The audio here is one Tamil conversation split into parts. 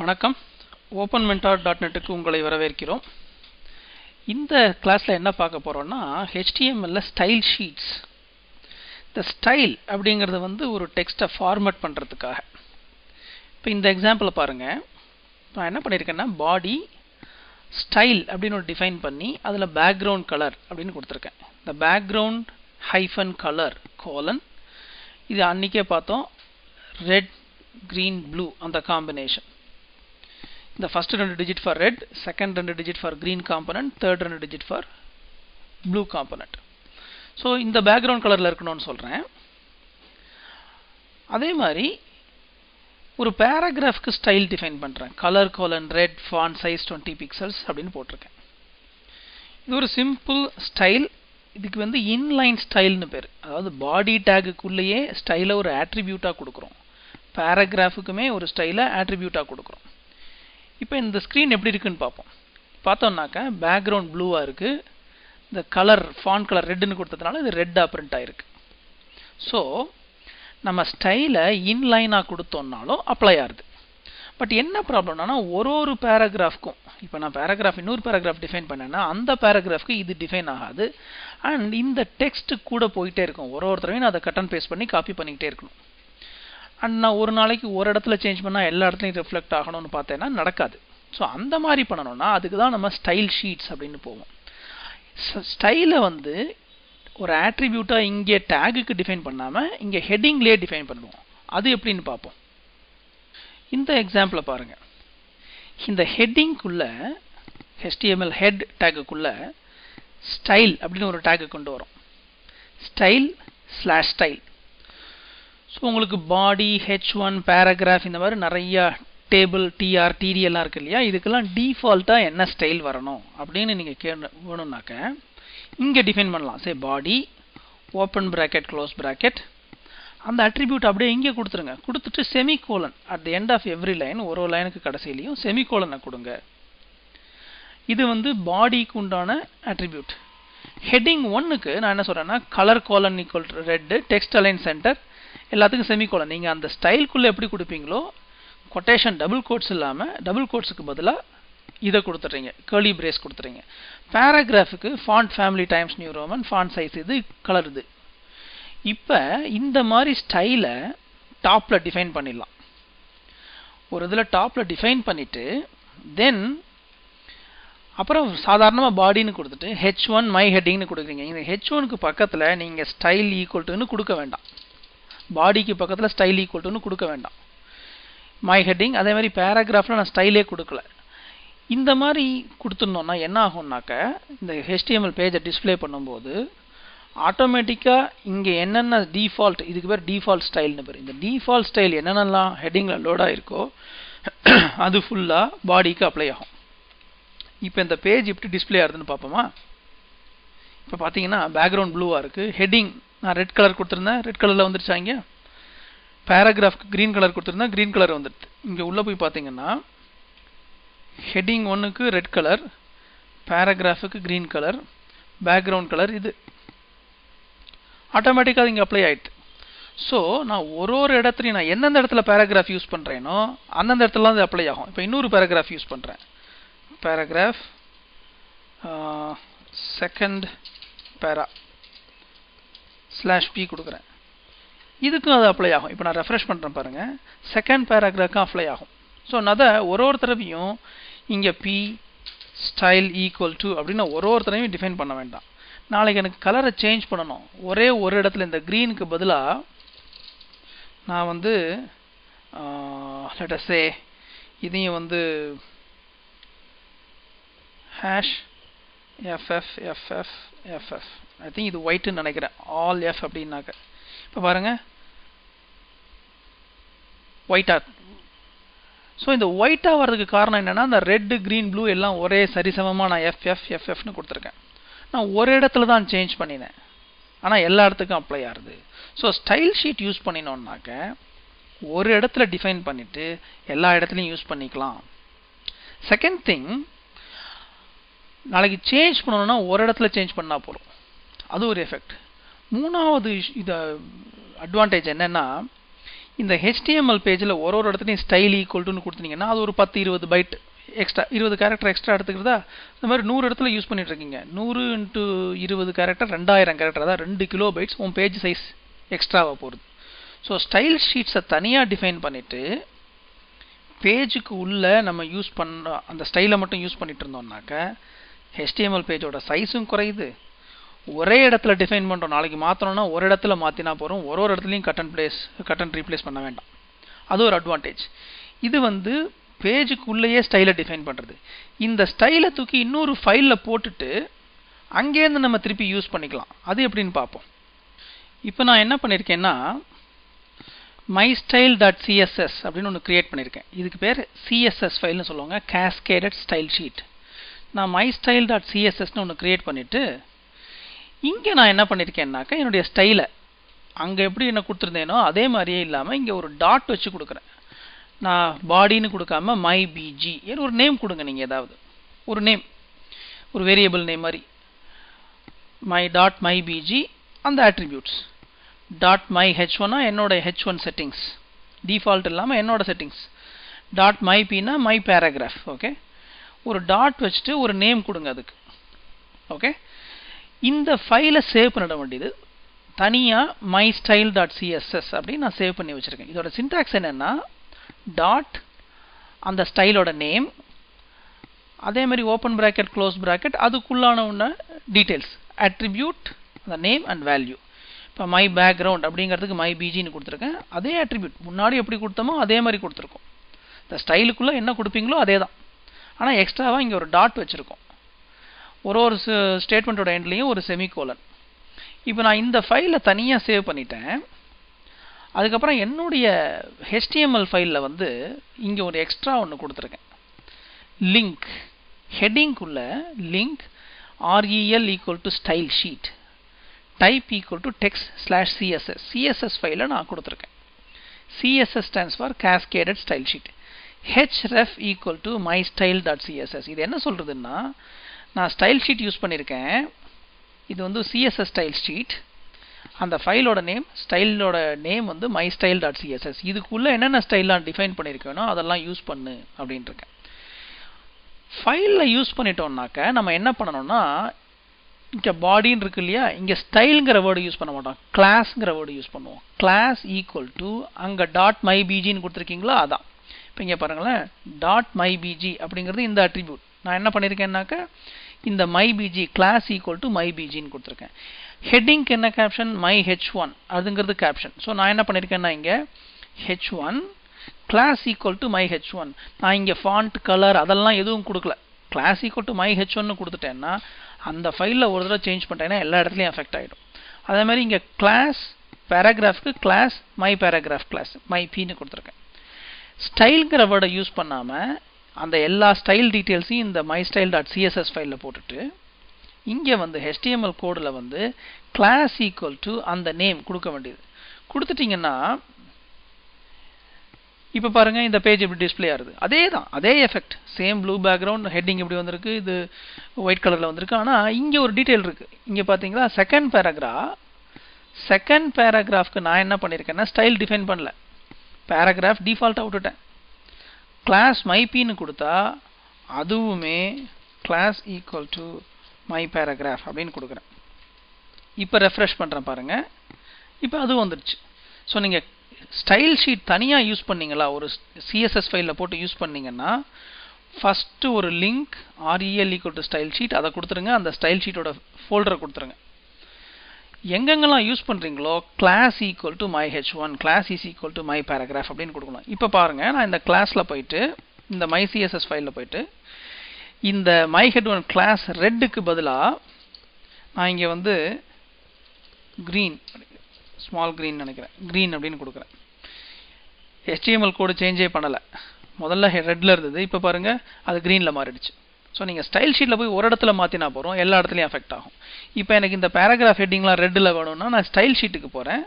வணக்கம். ஓப்பன் மென்டார் டாட் நெட்டுக்கு உங்களை வரவேற்கிறோம். இந்த கிளாஸில் என்ன பார்க்க போகிறோம்னா ஹெச்டிஎம்எல்ல ஸ்டைல் ஷீட்ஸ் இந்த ஸ்டைல் அப்படிங்கிறது வந்து ஒரு டெக்ஸ்ட்டை ஃபார்மேட் பண்ணுறதுக்காக இப்போ இந்த எக்ஸாம்பிளை பாருங்கள் நான் என்ன பண்ணியிருக்கேன்னா பாடி ஸ்டைல் அப்படின்னு ஒரு டிஃபைன் பண்ணி அதில் பேக்ரவுண்ட் கலர் அப்படின்னு கொடுத்துருக்கேன். இந்த பேக்ரவுண்ட் ஹைஃபன் கலர் கோலன் இது அன்றைக்கே பார்த்தோம். ரெட் க்ரீன் ப்ளூ அந்த காம்பினேஷன் இந்த ஃபர்ஸ்ட் ரெண்டு டிஜிட் ஃபார் ரெட் செகண்ட் ரெண்டு digit for green component third ரெண்டு digit for blue component. So இந்த பேக்ரவுண்ட் கலரில் இருக்கணும்னு சொல்கிறேன் அதே மாதிரி ஒரு பேராகிராஃப்க்கு ஸ்டைல் டிஃபைன் பண்ணுறேன் colour colon red font size twenty pixels அப்படின்னு போட்டிருக்கேன். இது ஒரு சிம்பிள் ஸ்டைல் இதுக்கு வந்து இன்லைன் ஸ்டைல்னு பேர். அதாவது பாடி டேகுக்குள்ளேயே ஸ்டைலை ஒரு ஆட்ரிபியூட்டாக கொடுக்குறோம். பேராகிராஃபுக்குமே ஒரு ஸ்டைலை ஆட்ரிபியூட்டாக கொடுக்குறோம். இப்போ இந்த ஸ்க்ரீன் எப்படி இருக்குன்னு பார்ப்போம். பார்த்தோம்னாக்கா பேக்ரவுண்ட் ப்ளூவாக இருக்குது இந்த கலர் ஃபான் கலர் ரெட்டுன்னு கொடுத்ததுனால இது ரெட்டாக பிரிண்ட் ஆகிருக்கு ஸோ நம்ம ஸ்டைலை இன்லைனாக கொடுத்தோம்னாலும் அப்ளை ஆகுது. பட் என்ன ப்ராப்ளம்னா ஒரு ஒரு பேராகிராஃப்க்கும் இப்போ நான் பேராகிராஃப் இன்னொரு பேராகிராஃப் டிஃபைன் பண்ணேன்னா அந்த பேராகிராஃப்க்கு இது டிஃபைன் ஆகாது. அண்ட் இந்த டெக்ஸ்ட் கூட போயிட்டே இருக்கும். ஒரு ஒரு தடவையும் நான் அதை கட் அண்ட் பேஸ்ட் பண்ணி காப்பி பண்ணிக்கிட்டே இருக்கணும். அண்ட் நான் ஒரு நாளைக்கு ஒரு இடத்துல சேஞ்ச் பண்ணால் எல்லா இடத்துலையும் ரிஃப்ளெக்ட் ஆகணும்னு பார்த்தேன்னா நடக்காது. ஸோ அந்த மாதிரி பண்ணணும்னா அதுக்கு தான் நம்ம ஸ்டைல் ஷீட்ஸ் அப்படின்னு போவோம். ஸ்டைலை வந்து ஒரு ஆட்ரிபியூட்டாக இங்கே டேகுக்கு டிஃபைன் பண்ணாமல் இங்கே ஹெட்டிங்லேயே டிஃபைன் பண்ணுவோம். அது எப்படின்னு பார்ப்போம். இந்த எக்ஸாம்பிளை பாருங்கள் இந்த ஹெட்டிங்குள்ளே ஹெச்டிஎம்எல் ஹெட் டேகுக்குள்ள ஸ்டைல் அப்படின்னு ஒரு டேக்கு கொண்டு வரும். ஸ்டைல் ஸ்லாஷ் ஸ்டைல் ஸோ உங்களுக்கு பாடி ஹெச் ஒன் பேராகிராஃப் இந்த மாதிரி நிறையா டேபிள் டிஆர் டிடி எல்லாம் இருக்கு இல்லையா? இதுக்கெல்லாம் டிஃபால்ட்டாக என்ன ஸ்டைல் வரணும் அப்படின்னு நீங்கள் கே வேணும்னாக்க இங்கே டிஃபைன் பண்ணலாம். Say body open bracket close bracket அந்த அட்ரிபியூட் அப்படியே இங்கே கொடுத்துருங்க. கொடுத்துட்டு semicolon at the end of every line ஒரு ஒரு லைனுக்கு கடைசியிலையும் செமிகோலனை கொடுங்க. இது வந்து பாடிக்கு உண்டான அட்ரிபியூட் ஹெட்டிங் ஒன்னுக்கு நான் என்ன சொல்கிறேன்னா colour colon equal red text align centre எல்லாத்துக்கும் செமிகோலன் நீங்கள் அந்த ஸ்டைல்குள்ளே எப்படி கொடுப்பீங்களோ கொட்டேஷன் டபுள் கோட்ஸ் இல்லாமல் டபுள் கோட்ஸுக்கு பதிலாக இதை கொடுத்துட்றீங்க. கேர்லி பிரேஸ் கொடுத்துறீங்க பேராகிராஃபுக்கு font family Times New Roman font size இது கலர் இது. இப்போ இந்த மாதிரி ஸ்டைலை டாப்பில் டிஃபைன் பண்ணிடலாம். ஒரு இதில் டாப்பில் டிஃபைன் பண்ணிவிட்டு தென் அப்புறம் சாதாரணமாக பாடின்னு கொடுத்துட்டு ஹெச் ஒன் மை ஹெட்டிங்னு கொடுக்குறீங்க. இந்த ஹெச் ஒனுக்கு பக்கத்தில் நீங்கள் ஸ்டைல் ஈக்குவல் டுன்னு கொடுக்க வேண்டாம். பாடிக்கு பக்கத்தில் ஸ்டைல் ஈக்குவல் டுன்னு கொடுக்க வேண்டாம். மை ஹெட்டிங் அதே மாதிரி பேராகிராஃபில் நான் ஸ்டைலே கொடுக்கல. இந்த மாதிரி கொடுத்துருந்தோம்னா என்ன ஆகும்னாக்க இந்த ஹெச்டிஎம்எல் பேஜை டிஸ்பிளே பண்ணும்போது ஆட்டோமேட்டிக்காக இங்கே என்னென்ன டிஃபால்ட் இதுக்கு பேர் டிஃபால்ட் ஸ்டைல்னு பேர். இந்த டிஃபால்ட் ஸ்டைல் என்னென்னலாம் ஹெட்டிங்கில் லோடாக இருக்கோ அது ஃபுல்லாக பாடிக்கு அப்ளை ஆகும். இப்போ இந்த பேஜ் எப்படி டிஸ்பிளே ஆகுதுன்னு பார்ப்போமா? இப்போ பார்த்தீங்கன்னா பேக்ரவுண்ட் ப்ளூவாக இருக்குது ஹெட்டிங் நான் ரெட் கலர் கொடுத்துருந்தேன். ரெட் கலரில் வந்துருச்சா இங்கே? பேராகிராஃப்க்கு க்ரீன் கலர் கொடுத்துருந்தேன். க்ரீன் கலர் வந்துடுது இங்கே உள்ளே போய் பார்த்தீங்கன்னா ஹெட்டிங் ஒன்றுக்கு ரெட் கலர் பேராகிராஃபுக்கு க்ரீன் கலர் பேக்ரவுண்ட் கலர் இது. ஆட்டோமேட்டிக்காக இங்கே அப்ளை ஆகிட்டு ஸோ நான் ஒரு ஒரு இடத்துலையும் நான் எந்தெந்த இடத்துல பேராகிராஃப் யூஸ் பண்ணுறேனோ அந்தந்த இடத்துல அது அப்ளை ஆகும். இப்போ இன்னொரு பேராகிராஃப் யூஸ் பண்ணுறேன் paragraph second para slash P கொடுக்குறேன். இதுக்கும் அது அப்ளை ஆகும். இப்போ நான் ரெஃப்ரெஷ் பண்ணுறேன் பாருங்கள் செகண்ட் பேராகிராஃப்க்கும் அப்ளை ஆகும். ஸோ நான் அதை ஒரு ஒரு தடவையும் இங்கே பி ஸ்டைல் ஈக்குவல் டு அப்படின்னு ஒரு ஒரு தடவையும் டிஃபைன் பண்ண வேண்டாம். நாளைக்கு எனக்கு கலரை சேஞ்ச் பண்ணணும். ஒரே ஒரு இடத்துல இந்த க்ரீனுக்கு பதிலாக நான் வந்து லெட்டஸே இதையும் வந்து hash FF FF FF I think இது ஒயிட்டுன்னு நினைக்கிறேன். ஆல் எஃப் அப்படின்னாக்க. இப்போ பாருங்கள் ஒயிட்டாக ஸோ இந்த ஒயிட்டாக வர்றதுக்கு காரணம் என்னென்னா இந்த ரெட்டு க்ரீன் ப்ளூ எல்லாம் ஒரே சரிசமமாக நான் எஃப்எஃப் எஃப்எஃப்னு கொடுத்துருக்கேன். நான் ஒரு இடத்துல தான் சேஞ்ச் பண்ணினேன். ஆனால் எல்லா இடத்துக்கும் அப்ளை ஆகுது. ஸோ ஸ்டைல் ஷீட் யூஸ் பண்ணினோன்னாக்க ஒரு இடத்துல டிஃபைன் பண்ணிவிட்டு எல்லா இடத்துலையும் யூஸ் பண்ணிக்கலாம். செகண்ட் திங் நாளைக்கு சேஞ்ச் பண்ணணும்னா ஒரு இடத்துல சேஞ்ச் பண்ணால் போகிறோம் அது ஒரு எஃபெக்ட் மூணாவது இதை அட்வான்டேஜ் என்னென்னா இந்த ஹெச்டிஎம்எல் பேஜில் ஒரு ஒரு இடத்துலையும் ஸ்டைல் ஈக்குவல்ட்டுன்னு கொடுத்தீங்கன்னா அது ஒரு பத்து இருபது பைட் எக்ஸ்ட்ரா இருபது கேரக்டர் எக்ஸ்ட்ரா எடுத்துக்கிறதா இந்த மாதிரி நூறு இடத்துல யூஸ் பண்ணிட்டு இருக்கீங்க. நூறு இன்ட்டு இருபது கேரக்டர் ரெண்டாயிரம் கேரக்டர் அதான் ரெண்டு கிலோ பைட்ஸ் உன் பேஜ் சைஸ் எக்ஸ்ட்ராவாக போகிறது ஸோ ஸ்டைல் ஷீட்ஸை தனியாக டிஃபைன் பண்ணிவிட்டு பேஜுக்கு உள்ளே நம்ம யூஸ் பண்ண அந்த ஸ்டைலை மட்டும் யூஸ் பண்ணிகிட்டு இருந்தோம்னாக்க ஹெச்டிஎம்எல் பேஜோட சைஸும் குறையுது. ஒரே இடத்துல டிஃபைன் பண்ணுறோம் நாளைக்கு மாற்றணும்னா ஒரு இடத்துல மாற்றினா போகிறோம் ஒரு ஒரு இடத்துலையும் cut and place cut and replace பண்ண வேண்டாம். அது ஒரு அட்வான்டேஜ் இது வந்து பேஜுக்குள்ளேயே ஸ்டைலை டிஃபைன் பண்ணுறது இந்த ஸ்டைலை தூக்கி இன்னொரு ஃபைலில் போட்டுட்டு அங்கேருந்து நம்ம திருப்பி யூஸ் பண்ணிக்கலாம். அது எப்படின்னு பார்ப்போம். இப்போ நான் என்ன பண்ணியிருக்கேன்னா மை ஸ்டைல் டாட் சிஎஸ்எஸ் அப்படின்னு ஒன்று க்ரியேட் பண்ணியிருக்கேன் இதுக்கு பேர் சிஎஸ்எஸ் ஃபைல்னு சொல்லுவாங்க. கேஸ்கேடட் ஸ்டைல் ஷீட் நான் மை ஸ்டைல் டாட் சிஎஸ்எஸ்னு ஒன்று க்ரியேட் பண்ணிவிட்டு இங்கே நான் என்ன பண்ணியிருக்கேன்னாக்கா என்னுடைய ஸ்டைலை அங்கே எப்படி என்ன கொடுத்துருந்தேனோ அதே மாதிரியே இல்லாமல் இங்கே ஒரு டாட் வச்சு கொடுக்குறேன். நான் பாடின்னு கொடுக்காம மை பிஜி ஏன்னு ஒரு நேம் கொடுங்க நீங்கள் ஏதாவது. ஒரு நேம் ஒரு வேரியபிள் நேம் மாதிரி. மை டாட் மை பிஜி அந்த ஆட்ரிபியூட்ஸ் டாட் மை ஹெச் ஒன்னா என்னோட ஹெச் ஒன் செட்டிங்ஸ் டிஃபால்ட் இல்லாமல் என்னோட செட்டிங்ஸ் டாட் மை பின்னா மை பேராகிராஃப் ஓகே ஒரு டாட் வச்சுட்டு ஒரு நேம் கொடுங்க அதுக்கு ஓகே இந்த ஃபைலை சேவ் பண்ணிட வேண்டியது தனியாக மை ஸ்டைல் டாட் சிஎஸ்எஸ் அப்படின்னு நான் சேவ் பண்ணி வச்சுருக்கேன். இதோட சின்டாக்ஸ் என்னென்னா டாட் அந்த ஸ்டைலோட நேம் அதே மாதிரி ஓப்பன் ப்ராக்கெட் க்ளோஸ் ப்ராக்கெட் அதுக்குள்ளான ஒன்று டீட்டெயில்ஸ் அட்ரிபியூட் அந்த நேம் அண்ட் வேல்யூ இப்போ மை பேக்ரவுண்ட் அப்படிங்கிறதுக்கு மை பிஜின்னு கொடுத்துருக்கேன். அதே அட்ரிபியூட் முன்னாடி எப்படி கொடுத்தோமோ அதே மாதிரி கொடுத்துருக்கோம். இந்த ஸ்டைலுக்குள்ளே என்ன கொடுப்பீங்களோ அதே தான் ஆனால் எக்ஸ்ட்ராவாக இங்கே ஒரு டாட் வச்சுருக்கோம். ஒரு ஒரு ஸ்டேட்மெண்ட்டோட எண்ட்லேயும் ஒரு செமிகோலன் இப்போ நான் இந்த ஃபைலை தனியாக சேவ் பண்ணிட்டேன். அதுக்கப்புறம் என்னுடைய ஹெச்டிஎம்எல் ஃபைலில் வந்து இங்கே ஒரு எக்ஸ்ட்ரா ஒன்று கொடுத்துருக்கேன். Link ஹெட்டிங்குள்ள link REL equal to style sheet type equal to text slash CSS CSS ஃபைலை நான் கொடுத்துருக்கேன். CSS stands for cascaded style sheet href equal to my style dot CSS இது என்ன சொல்கிறதுன்னா நான் ஸ்டைல் ஷீட் யூஸ் பண்ணியிருக்கேன் இது வந்து சிஎஸ்எஸ் ஸ்டைல் ஷீட் அந்த ஃபைலோட நேம் ஸ்டைலோட நேம் வந்து மை ஸ்டைல் டாட் சிஎஸ்எஸ் இதுக்குள்ளே என்னென்ன ஸ்டைல்லாம் டிஃபைன் பண்ணியிருக்கேனோ அதெல்லாம் யூஸ் பண்ணு அப்படின்ட்டுருக்கேன் ஃபைலில் யூஸ் பண்ணிட்டோம்னாக்க நம்ம என்ன பண்ணணும்னா இங்கே பாடின்னு இருக்கு இல்லையா இங்கே ஸ்டைலுங்கிற வேர்டு யூஸ் பண்ண மாட்டோம். கிளாஸ்ங்கிற வேர்டு யூஸ் பண்ணுவோம். கிளாஸ் ஈக்குவல் டு அங்கே டாட் மை பிஜின்னு கொடுத்துருக்கீங்களோ அதான். இப்போ இங்கே பாருங்களேன் டாட் மை பிஜி அப்படிங்கிறது இந்த அட்ரிபியூட் நான் என்ன பண்ணியிருக்கேன்னாக்க இந்த my BG class equal to my பிஜின்னு கொடுத்துருக்கேன் ஹெட்டிங்க்கு என்ன கேப்ஷன் மை ஹெச் ஒன் அதுங்கிறது கேப்ஷன் ஸோ நான் என்ன பண்ணியிருக்கேன்னா இங்கே H one class equal to my H one நான் இங்கே ஃபாண்ட் கலர் அதெல்லாம் எதுவும் கொடுக்கல. Class equal to my H ஒன்னு கொடுத்துட்டேன்னா அந்த ஃபைலில் ஒரு தடவை சேஞ்ச் பண்ணிட்டேன்னா எல்லா இடத்துலையும் எஃபெக்ட் ஆகிடும் அதே மாதிரி இங்கே class பேராகிராஃப்க்கு class my paragraph class my பின்னு கொடுத்துருக்கேன். ஸ்டைல்ங்கிற வேர்டை யூஸ் பண்ணாமல் அந்த எல்லா ஸ்டைல் டீட்டெயில்ஸையும் இந்த மை ஸ்டைல் டாட் சிஎஸ்எஸ் ஃபைலில் போட்டுட்டு இங்கே வந்து ஹெச்டிஎம்எல் கோடில் வந்து கிளாஸ் ஈக்குவல் டு அந்த நேம் கொடுக்க வேண்டியது. கொடுத்துட்டிங்கன்னா இப்போ பாருங்க இந்த பேஜ் இப்படி டிஸ்பிளே ஆகுது. அதே தான் அதே effect same blue background heading இப்படி வந்திருக்கு இது ஒயிட் கலரில் வந்திருக்கு. ஆனால் இங்கே ஒரு டீட்டெயில் இருக்குது இங்கே பார்த்தீங்களா செகண்ட் பேராகிராஃப் செகண்ட் பேராகிராஃப்க்கு நான் என்ன பண்ணியிருக்கேன்னா ஸ்டைல் டிஃபைன் பண்ணல. பேராகிராஃப் டிஃபால்ட்டாக விட்டுட்டேன். கிளாஸ் மைபின்னு கொடுத்தா அதுவுமே class equal to my paragraph அப்படின்னு கொடுக்குறேன். இப்போ ரெஃப்ரெஷ் பண்ணுறேன் பாருங்கள் இப்போ அதுவும் வந்துடுச்சு ஸோ நீங்கள் ஸ்டைல் ஷீட் தனியாக யூஸ் பண்ணீங்களா? ஒரு சிஎஸ்எஸ் ஃபைலில் போட்டு யூஸ் பண்ணீங்கன்னா ஃபஸ்ட்டு ஒரு link REL equal to style sheet அதை கொடுத்துருங்க. அந்த ஸ்டைல் ஷீட்டோட ஃபோல்டரை கொடுத்துருங்க. எங்கெங்கெல்லாம் யூஸ் பண்ணுறீங்களோ class equal to my H one class is equal to my paragraph அப்படின்னு கொடுக்கணும். இப்போ பாருங்கள் நான் இந்த கிளாஸில் போயிட்டு இந்த மை சிஎஸ்எஸ் ஃபைலில் போயிட்டு இந்த மை ஹெட் ஒன் கிளாஸ் ரெட்டுக்கு பதிலாக நான் இங்கே வந்து க்ரீன் ஸ்மால் க்ரீன் நினைக்கிறேன். க்ரீன் அப்படின்னு கொடுக்குறேன். ஹெச்டிஎம்எல் கோடு சேஞ்சே பண்ணலை. முதல்ல ரெட்டில் இருந்தது இப்போ பாருங்கள் அது க்ரீனில் மாறிடுச்சு. ஸோ நீங்கள் ஸ்டைல் ஷீட்டில் போய் ஒரு இடத்துல மாற்றினா போகிறோம் எல்லா இடத்துலையும் அஃபெக்ட் ஆகும். இப்போ எனக்கு இந்த பேராகிராஃப் ஹெட்டிங்லாம் ரெட்டில் வேணும்னா நான் ஸ்டைல் ஷீட்டுக்கு போகிறேன்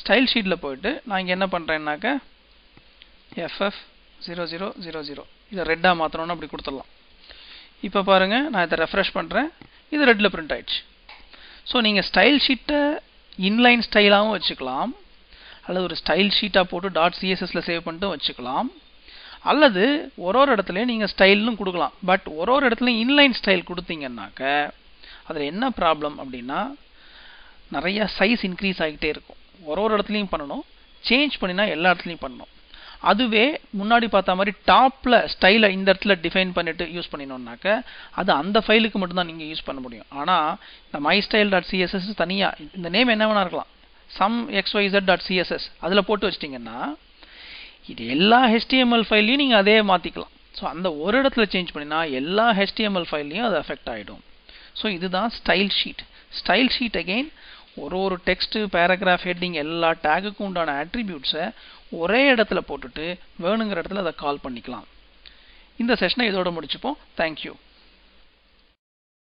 ஸ்டைல் ஷீட்டில் போயிட்டு நான் இங்கே என்ன பண்ணுறேன்னாக்க FF zero zero zero zero இதை ரெட்டாக மாற்றணும்னு அப்படி கொடுத்துடலாம். இப்போ பாருங்கள் நான் இதை ரெஃப்ரெஷ் பண்ணுறேன் இது ரெட்டில் பிரிண்ட் ஆயிடுச்சு. ஸோ நீங்கள் ஸ்டைல் ஷீட்டை இன்லைன் ஸ்டைலாகவும் வச்சுக்கலாம். அல்லது ஒரு ஸ்டைல் ஷீட்டாக போட்டு டாட் சிஎஸ்எஸில் சேவ் பண்ணிட்டு வச்சுக்கலாம். அல்லது ஒரு ஒரு இடத்துலையும் நீங்கள் ஸ்டைல்னு கொடுக்கலாம். பட் ஒரு ஒரு இடத்துலையும் இன்லைன் ஸ்டைல் கொடுத்தீங்கன்னாக்க அதில் என்ன ப்ராப்ளம் அப்படின்னா நிறைய சைஸ் இன்க்ரீஸ் ஆகிட்டே இருக்கும். ஒரு ஒரு இடத்துலையும் பண்ணணும். சேஞ்ச் பண்ணினா எல்லா இடத்துலையும் பண்ணணும். அதுவே முன்னாடி பார்த்த மாதிரி டாப்பில் ஸ்டைலை இந்த இடத்துல டிஃபைன் பண்ணிவிட்டு யூஸ் பண்ணினோம்னாக்க அது அந்த ஃபைலுக்கு மட்டும்தான் நீங்கள் யூஸ் பண்ண முடியும். ஆனால் இந்த மை ஸ்டைல் டாட் சிஎஸ்எஸ் தனியாக இந்த நேம் என்ன வேணா இருக்கலாம் சம் எக்ஸ்ஒய்சட் டாட் சிஎஸ்எஸ் அதில் போட்டு வச்சிட்டிங்கன்னா இது எல்லா ஹெச்டிஎம்எல் ஃபைல்லையும் நீங்கள் அதே மாற்றிக்கலாம் ஸோ அந்த ஒரு இடத்துல சேஞ்ச் பண்ணினா எல்லா ஹெச்டிஎம்எல் ஃபைல்லையும் அது அஃபெக்ட் ஆகிடும் ஸோ இதுதான் style sheet style sheet again ஒரு ஒரு டெக்ஸ்ட்டு பேராகிராஃப் ஹெட்டிங் எல்லா டேகுக்கும் உண்டான ஆட்ரிபியூட்ஸை ஒரே இடத்துல போட்டுட்டு வேணுங்கிற இடத்துல அதை கால் பண்ணிக்கலாம். இந்த செஷனை இதோட முடிச்சுப்போம். தேங்க்யூ